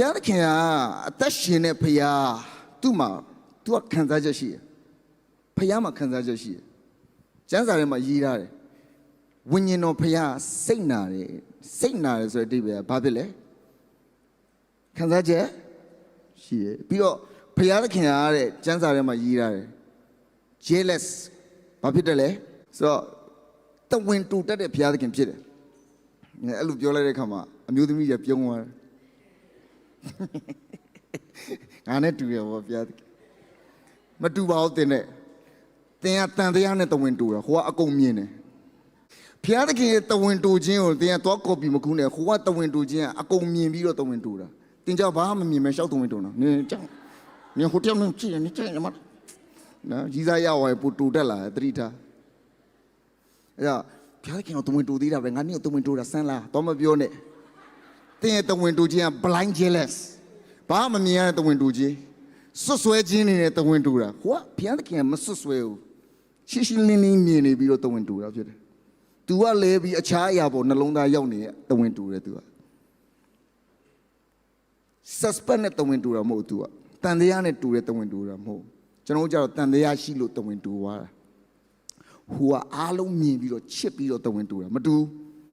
ဘုရားသခင်ကအသက်ရှင်တဲ့ဘုရားသူ့မှာသူကခံစားချက်ရှိတယ်ဘုရားမှာခံစားချက်ရှိတယ်ကျမ်းစာထဲမှာရေးထားတယ်ဝိညာဉ်တော်ဘုရားစိတ်နာတယ်စိတ်နာတယ်ဆိုတဲ့အဓိပ္ပာယ်ကဘာဖြစ်လဲခံစားချက်ရှိတယ်ပြီးတော့ဘုရားသခင်ကတဲ့ကျမ်းစာထဲမှာရေးထားတယ် jealous ဘာဖြစ်တယ်လဲဆိုတော့တဝင်တူတက်တဲ့ဘုရားသခင်ဖြစ်တယ်အဲ့လိုပြောလိုက်တဲ့အခါမှာအမျိုးသမီးကြီးပြုံးသွားတယ် ငါနဲ့တူရပါဗျာမတူပါဘူးတင်နဲ့တင်ကတန်တရားနဲ့တဝင်တူတာဟိုကအကုန်မြင်တယ်ဖျားသခင်ရဲ့တဝင်တူခြင်းကိုတင်ကတော့ကော်ပီမကူးနဲ့ဟိုကတဝင်တူခြင်းကအကုန်မြင်ပြီးတော့တဝင်တူတာတင်ကြောင့်ဘာမှမမြင်မဲရှောက်တဝင်တူတာနင်ကြောင့်နင်ဟိုတယောက်နဲ့ကြည့်နေကြည့်နေမှာနော်ကြီးစားရောက်သွားပူတူတက်လာတယ်တတိထားအဲ့တော့ဖျားသခင်ကတဝင်တူသေးတာပဲငါနင့်ကတဝင်တူတာဆန်းလားတော့မပြောနဲ့ တင်းရဲ့တဝင်တူခြင်းက blind jealous ဘာမှမမြင်ရတဲ့တဝင်တူခြင်းဆွတ်ဆွဲခြင်းနေတဲ့တဝင်တူတာဟိုကဘုရားသခင်ကမဆွတ်ဆွဲဘူးရှင်းရှင်းလင်းလင်းမြင်နေပြီးတော့တဝင်တူတာဖြစ်တယ်။ तू ကလဲပြီးအခြားအရာပေါ်နှလုံးသားရောက်နေတဲ့တဝင်တူတယ် तू က suspect နဲ့တဝင်တူတာမဟုတ် तू ကတန်တရားနဲ့တူတဲ့တဝင်တူတာမဟုတ်ကျွန်တော်တို့ကြတော့တန်တရားရှိလို့တဝင်တူသွားတာဟိုကအားလုံးမြင်ပြီးတော့ချစ်ပြီးတော့တဝင်တူတာမတူဘူး